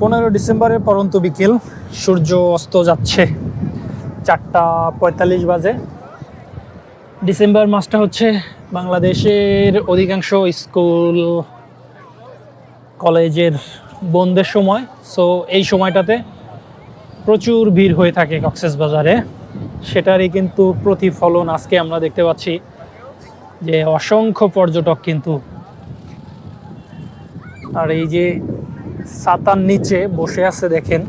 পনেরো ডিসেম্বরের পরন্ত বিকেল। সূর্য অস্ত যাচ্ছে চারটা পঁয়তাল্লিশ বাজে। ডিসেম্বর মাসটা হচ্ছে বাংলাদেশের অধিকাংশ স্কুল, কলেজের বন্ধের সময়। সো এই সময়টাতে প্রচুর ভিড় হয়ে থাকে কক্সেস বাজারে। সেটারই কিন্তু প্রতিফলন আজকে আমরা দেখতে পাচ্ছি যে অসংখ্য পর্যটক কিন্তু আর এই যে ছাতার নিচে বসে আছে দেখেন।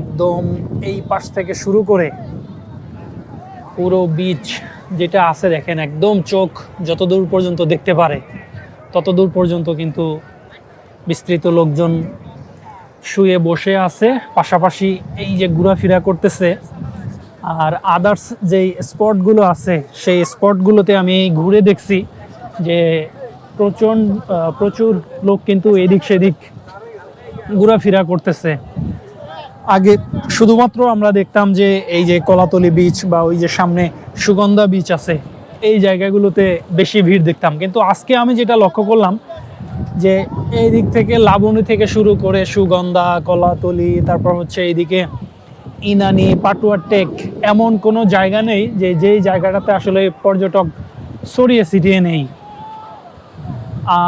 একদম এই পাশ থেকে শুরু করে পুরো বিচ যেটা আছে দেখেন, একদম চোখ যতদূর পর্যন্ত দেখতে পারে, ততদূর পর্যন্ত কিন্তু বিস্তৃত লোকজন শুয়ে বসে আছে। পাশাপাশি এই যে ঘোরাফেরা করতেছে আর আদার্স যেই স্পটগুলো আছে, সেই স্পটগুলোতে আমি ঘুরে দেখছি যে প্রচণ্ড প্রচুর লোক কিন্তু এদিক সেদিক ঘোরাফেরা করতেছে। আগে শুধুমাত্র আমরা দেখতাম যে এই যে কলাতলি বিচ বা ওই যে সামনে সুগন্ধা বিচ আছে, এই জায়গাগুলোতে বেশি ভিড় দেখতাম। কিন্তু আজকে আমি যেটা লক্ষ্য করলাম যে এই দিক থেকে লাবণী থেকে শুরু করে সুগন্ধা, কলাতলি, তারপর হচ্ছে এইদিকে ইনানি, পাটুয়া টেক, এমন কোনো জায়গা নেই যে যেই জায়গাটাতে আসলে পর্যটক ছড়িয়ে ছিটিয়ে নেই।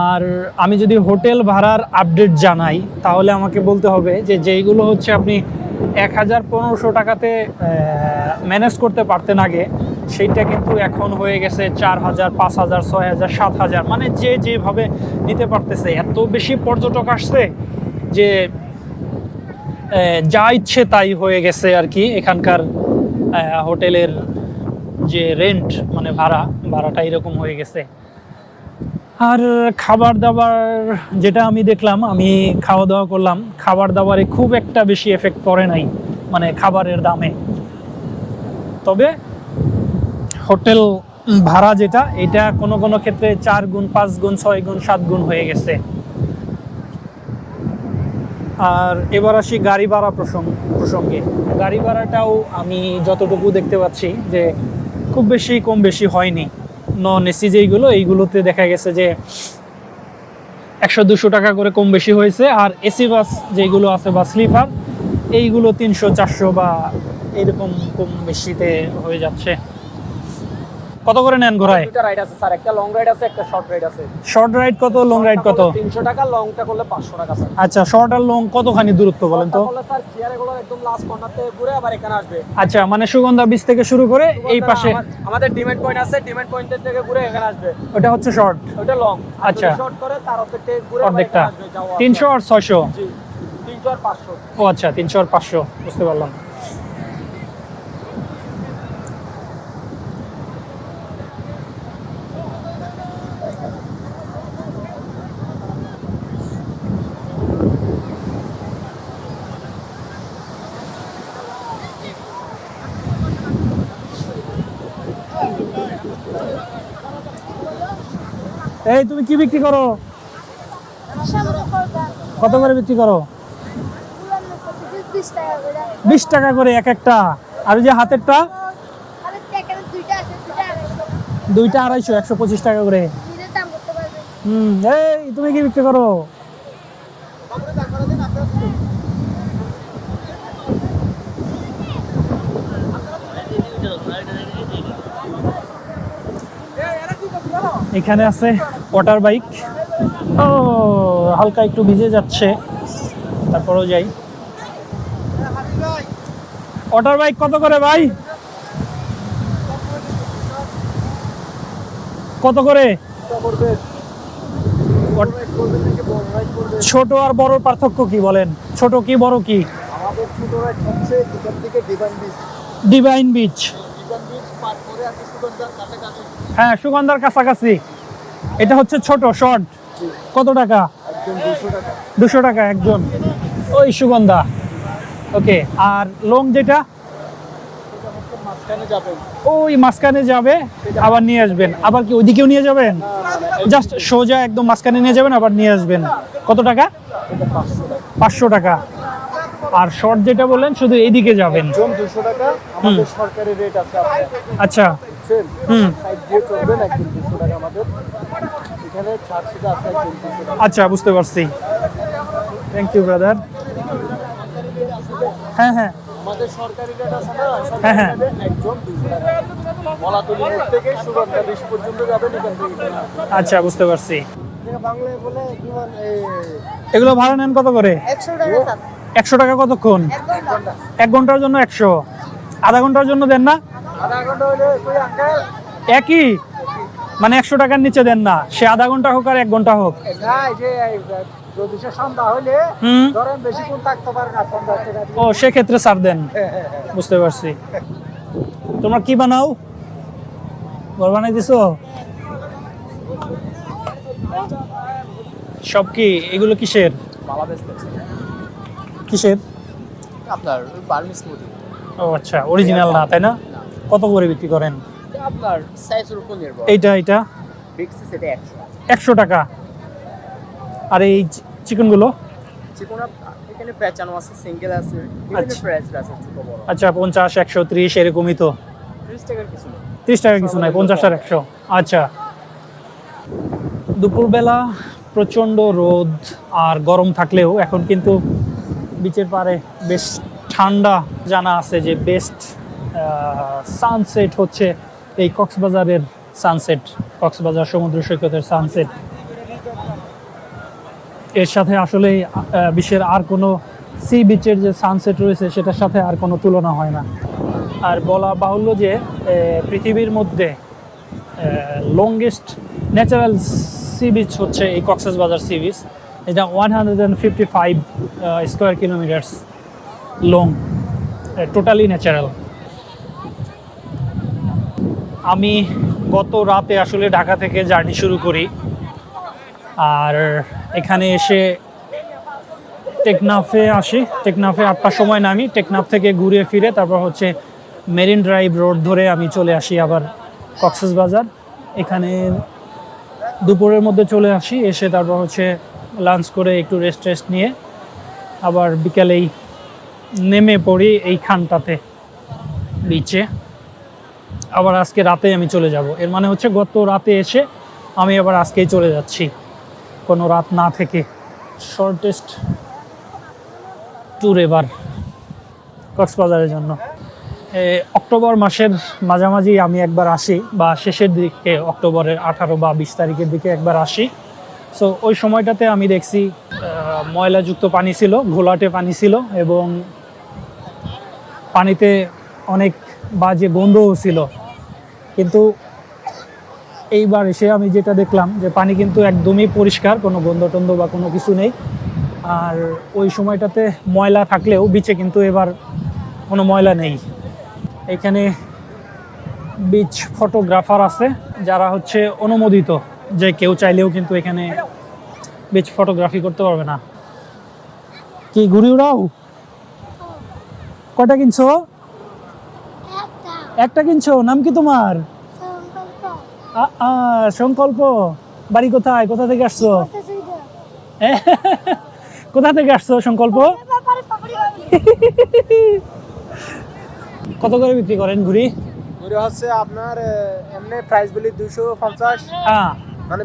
আর আমি যদি হোটেল ভাড়ার আপডেট জানাই, তাহলে আমাকে বলতে হবে যে যেইগুলো হচ্ছে আপনি এক হাজার পনেরোশো টাকাতে ম্যানেজ করতে পারতেন আগে, সেইটা কিন্তু এখন হয়ে গেছে চার হাজার, পাঁচ হাজার, ছয় হাজার, সাত হাজার। মানে যে যেভাবে নিতে পারতেছে, এত বেশি পর্যটক আসছে যে যা ইচ্ছে তাই হয়ে গেছে আর কি। এখানকার হোটেলের যে রেন্ট মানে ভাড়া, ভাড়াটা এরকম হয়ে গেছে। আর খাবার দাবার যেটা আমি দেখলাম, আমি খাওয়া দাওয়া করলাম, খাবার দাবারে খুব একটা বেশি এফেক্ট পড়ে নাই মানে খাবারের দামে। তবে হোটেল ভাড়া যেটা, এটা কোনো কোনো ক্ষেত্রে চার গুণ, পাঁচ গুণ, ছয় গুণ, সাত গুণ হয়ে গেছে। আর এবার আসি গাড়ি ভাড়া প্রসঙ্গ প্রসঙ্গে। গাড়ি ভাড়াটাও আমি যতটুকু দেখতে পাচ্ছি যে খুব বেশি কম বেশি হয়নি। নন এসি যেইগুলো, এইগুলোতে দেখা গেছে যে একশো দুশো টাকা করে কম বেশি হয়েছে। আর এসি বাস যেগুলো আছে বা স্লিপার, এইগুলো তিনশো, চারশো বা এরকম কম বেশিতে হয়ে যাচ্ছে। কত করে নেন ঘোড়ায়? দুইটা রাইড আছে স্যার একটা লং রাইড আছে একটা শর্ট রাইড আছে। শর্ট রাইড কত লং রাইড কত? তিনশো টাকা লংটা করলে পাঁচশো টাকা স্যার আচ্ছা শর্ট আর লং কতখানি দূরত্ব বলেন তো? স্যার চেয়ারে গুলো একদম লাস্ট কর্নারতে ঘুরে আবার এখানে আসবে। আচ্ছা মানে সুগন্ধা বীজ থেকে শুরু করে এই পাশে। আমাদের ডিমেন্ট পয়েন্ট আছে ডিমেন্ট পয়েন্টের থেকে ঘুরে এখানে আসবে। ওটা হচ্ছে শর্ট ওইটা লং আচ্ছা। শর্ট করে তার অর্ধেকটা ঘুরে আবার অর্ধেকটা। এখানে আসবে, যাওয়া আসা। তিনশো আর ছয়শো? জি তিনশো আর পাঁচশো। ও আচ্ছা তিনশো আর পাঁচশো বুঝতে পারলাম। এই, তুমি কি বিক্রি করো? কত করে বিক্রি করো? বিশ টাকা করে এক একটা। আর যে হাতেরটা? দুইটা আড়াইশো, একশো পঁচিশ টাকা করে। হুম, এই, তুমি কি বিক্রি করো? এখানে আছে ওয়াটার বাইক ও হালকা একটু ভিজে যাচ্ছে। তারপরেও যাই। ওয়াটার বাইক কত করে ভাই? কত করে? ছোট আর বড় পার্থক্য কি বলেন? ছোট কি বড় কি? ডিভাইন বিচ হ্যাঁ সুগন্ধার কাছাকাছি। এটা হচ্ছে ছোট শর্ট কত টাকা? দুশো টাকা। একজন ওই সুগন্ধা। ওকে আর লং যেটা? ওই মাঝখানে যাবে আবার নিয়ে আসবেন। আবার কি ওইদিকেও নিয়ে যাবেন? জাস্ট সোজা একদম মাঝখানে নিয়ে যাবেন আবার নিয়ে আসবেন। কত টাকা। পাঁচশো টাকা। আর শর্ট যেটা বললেন শুধু এইদিকে যাবেন। দুশো টাকা। আমাদের সরকারি রেট আছে আচ্ছা। হুম। সাইড দিয়ে চলবেন একদম দুশো টাকা আমাদের। এখানে ছাড় সেটা আছে একদম টাকা। আচ্ছা বুঝতে পারছি। থ্যাংক ইউ ব্রাদার হ্যাঁ হ্যাঁ। আমাদের সরকারি রেট আছে না? হ্যাঁ, হ্যাঁ। দুশো টাকা। মোড় থেকে সুগন্ধা বিশ পর্যন্ত যাবেন এখান থেকে আচ্ছা বুঝতে পারছি। বাংলায় বলে বিমান এগুলো ভাড়া নেন কত করে? একশো টাকা একশো টাকা কতক্ষণ? এক ঘণ্টার জন্য একশো। আধা ঘণ্টার জন্য দেন না? একই? মানে একশো টাকার নিচে দেন না। সে আধা ঘণ্টা হোক আর এক ঘণ্টা হোক। ও, সেক্ষেত্রে ছাড় দেন। বুঝতে পারছি। তোমরা কি বানাও? ঘর বানাই দিছো? সব কি? এগুলো কিসের? কিসের? আপনার বার্মিস মুদি। ও আচ্ছা অরিজিনাল না তাই না? কত করে বিক্রি করেন? আপনার সাইজের উপর নির্ভর। এইটা এইটা? বিগ সাইজ এটা একশো। একশো টাকা। আর এই চিকেনগুলো? চিকন এখানে পেঁচানো আছে সিঙ্গেল আছে বিভিন্ন আচ্ছা। প্রাইস আছে ছোট বড়। আচ্ছা পঞ্চাশ একশো ত্রিশ এরকমই তো। ত্রিশ টাকার কিছু নেই। ত্রিশ টাকা কিছু নাই পঞ্চাশ আর একশো। আচ্ছা। দুপুরবেলা প্রচণ্ড রোদ আর গরম থাকলেও এখন কিন্তু বিচের পারে বেশ ঠান্ডা জানা আছে যে বেস্ট সানসেট হচ্ছে এই কক্সবাজারের সানসেট কক্সবাজার সমুদ্র সৈকতের সানসেট এর সাথে আসলে বিশ্বের আর কোনো সি বিচের যে সানসেট রয়েছে, সেটার সাথে আর কোনো তুলনা হয় না। আর বলা বাহুল্য যে পৃথিবীর মধ্যে লংগেস্ট ন্যাচারাল সি বিচ হচ্ছে এই কক্সবাজার সি বিচ এটা one hundred and fifty five square kilometres long totally natural আমি গত রাতে আসলে ঢাকা থেকে জার্নি শুরু করি। আর এখানে এসে টেকনাফে আসি। টেকনাফে আটটার সময় নামি। টেকনাফ থেকে ঘুরে ফিরে তারপর হচ্ছে মেরিন ড্রাইভ রোড ধরে আমি চলে আসি আবার কক্সেস বাজার। এখানে দুপুরের মধ্যে চলে আসি। এসে তারপর হচ্ছে লাঞ্চ করে একটু রেস্ট টেস্ট নিয়ে আবার বিকেলেই নেমে পড়ি এইখানটাতে বিচে আবার আজকে রাতে আমি চলে যাব। এর মানে হচ্ছে গত রাতে এসে আমি আবার আজকেই চলে যাচ্ছি। কোনো রাত না থেকে। শর্টেস্ট ট্যুর এবার কক্সবাজারের জন্য। অক্টোবর মাসের মাঝামাঝি আমি একবার আসি বা শেষের দিকে অক্টোবরের আঠারো বা বিশ তারিখের দিকে একবার আসি। সো ওই সময়টাতে আমি দেখছি ময়লাযুক্ত পানি ছিল, ঘোলাটে পানি ছিল এবং পানিতে অনেক বাজে গন্ধও ছিল। কিন্তু এইবার এসে আমি যেটা দেখলাম যে পানি কিন্তু একদমই পরিষ্কার, কোনো গন্ধ টন্ধ বা কোনো কিছু নেই। আর ওই সময়টাতে ময়লা থাকলেও বিচে কিন্তু এবার কোনো ময়লা নেই। এখানে বিচ ফটোগ্রাফার আছে, যারা হচ্ছে অনুমোদিত। যে কেউ চাইলেও কিন্তু এখানে বিচ ফটোগ্রাফি করতে পারবে না। কি ঘুরি উড়াও? কয়টা কিনছো? একটা। একটা কিনছো? নাম কি তোমার? সংকল্প। আ, আ, সংকল্প। বাড়ি কোথায়? কোথা থেকে আসছো? কোথা থেকে আসছো সংকল্প। কত করে বিক্রি করেন ঘুরি ঘুরি হচ্ছে আপনার এমনি প্রাইস বলি দুশো পঞ্চাশ। হ্যাঁ। মানে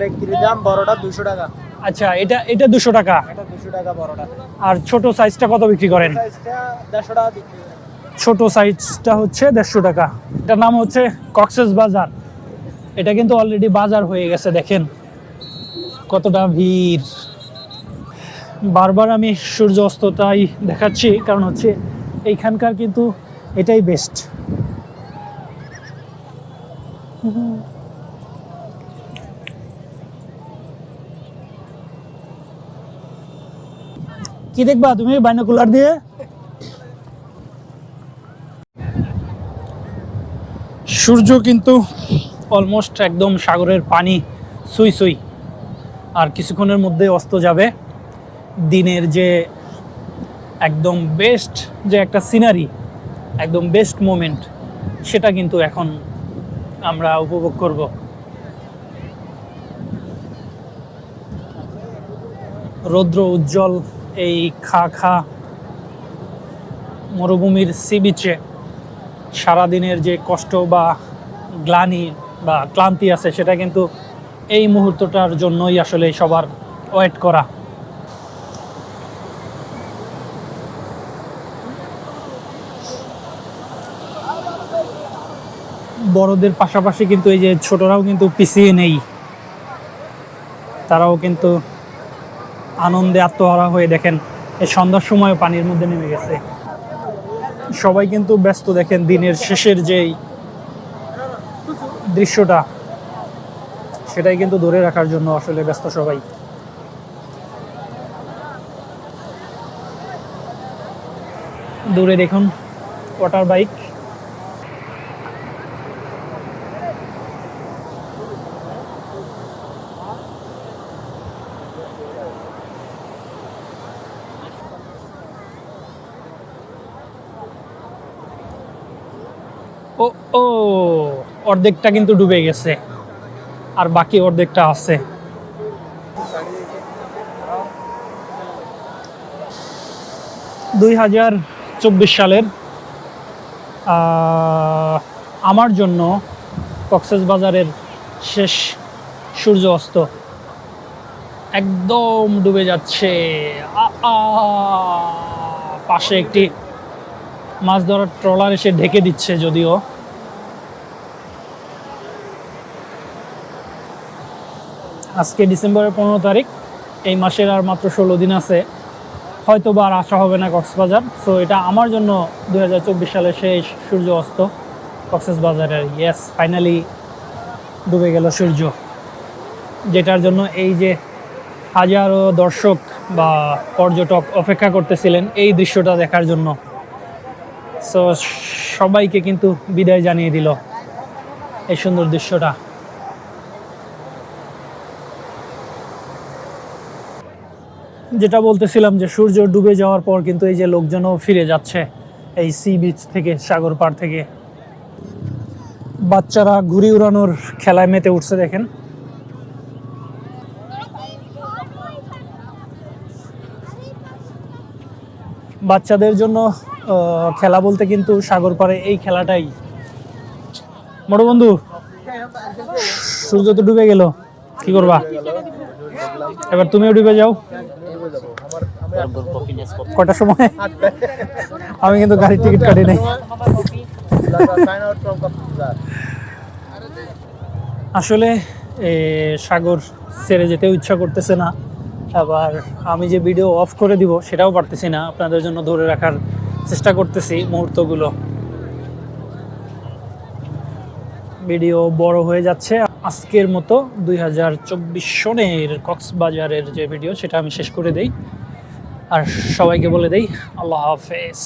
বিক্রির দাম বড়টা দুশো টাকা। আচ্ছা এটা এটা দুশো টাকা? এটা দুশো টাকা বড়টা। আর ছোট সাইজটা কত বিক্রি করেন? সাইজটা দেড়শো টাকা বিক্রি ছোট সাইজটা হচ্ছে দেড়শো টাকা। এটার নাম হচ্ছে কক্সেস বাজার। এটা কিন্তু অলরেডি বাজার হয়ে গেছে দেখেন। কতটা ভিড়। বারবার আমি সূর্য অস্তটাই দেখাচ্ছি কারণ হচ্ছে এইখানকার কিন্তু এটাই বেস্ট কি দেখবা তুমি বাইনোকুলার দিয়ে? সূর্য কিন্তু অলমোস্ট একদম সাগরের পানি সুই সুই, আর কিছুক্ষণের মধ্যে অস্ত যাবে। দিনের যে একদম বেস্ট যে একটা সিনারি একদম বেস্ট মোমেন্ট সেটা কিন্তু এখন আমরা উপভোগ করব। রৌদ্র উজ্জ্বল এই খা খা মরুভূমির সি বিচে সারাদিনের যে কষ্ট বা গ্লানি বা ক্লান্তি আছে, সেটা কিন্তু এই মুহূর্তটার জন্যই আসলে সবার ওয়েট করা। বড়দের পাশাপাশি কিন্তু এই যে ছোটরাও কিন্তু পিছিয়ে নেই। তারাও কিন্তু আনন্দে আত্মহারা হয়ে দেখেন, এই সন্ধ্যার সময় পানির মধ্যে নেমে গেছে। সবাই কিন্তু ব্যস্ত দেখেন দিনের শেষের যেই দৃশ্যটা, সেটাই কিন্তু ধরে রাখার জন্য আসলে ব্যস্ত সবাই। দূরে দেখুন ওয়াটার বাইক ও ও, অর্ধেকটা কিন্তু ডুবে গেছে। আর বাকি অর্ধেকটা আছে। দুই হাজার চব্বিশ সালের আমার জন্য কক্সেস বাজারের শেষ সূর্য অস্ত একদম ডুবে যাচ্ছে। পাশে একটি মাছ ধরার ট্রলার এসে ঢেকে দিচ্ছে যদিও। আজকে ডিসেম্বরের পনেরো তারিখ, এই মাসের আর মাত্র ষোলো দিন আছে। হয়তো বা আর আসা হবে না কক্সবাজার সো এটা আমার জন্য দু সালের শেষ সূর্য অস্ত কক্সেস বাজারের ইয়েস ফাইনালি ডুবে গেল সূর্য। যেটার জন্য এই যে হাজারো দর্শক বা পর্যটক অপেক্ষা করতেছিলেন, এই দৃশ্যটা দেখার জন্য। সো সবাইকে কিন্তু বিদায় জানিয়ে দিল এই সুন্দর দৃশ্যটা। যেটা বলতেছিলাম যে সূর্য ডুবে যাওয়ার পর কিন্তু এই যে লোকজনও ফিরে যাচ্ছে এই সি বিচ থেকে, সাগর পার থেকে। বাচ্চারা ঘুড়ি উড়ানোর খেলায় মেতে উঠছে দেখেন। বাচ্চাদের জন্য খেলা বলতে কিন্তু সাগর পাড়ে এই খেলাটাই। বড় বন্ধু, সূর্য তো ডুবে গেল, কি করবা? এবার তুমিও ডুবে যাও। কটার সময়? আমি কিন্তু গাড়ির টিকিট কাটি নাই। আসলে সাগর ছেড়ে যেতেও ইচ্ছা করতেছে না। আবার আমি যে ভিডিও অফ করে দিব, সেটাও পারতেছি না। আপনাদের জন্য ধরে রাখার চেষ্টা করতেছি মুহূর্তগুলো। ভিডিও বড় হয়ে যাচ্ছে। আজকের মতো দুই হাজার চব্বিশ সনের কক্সবাজারের যে ভিডিও সেটা আমি শেষ করে দেই। আর সবাইকে বলে দেই, আল্লাহ হাফেজ।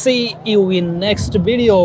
See you in next video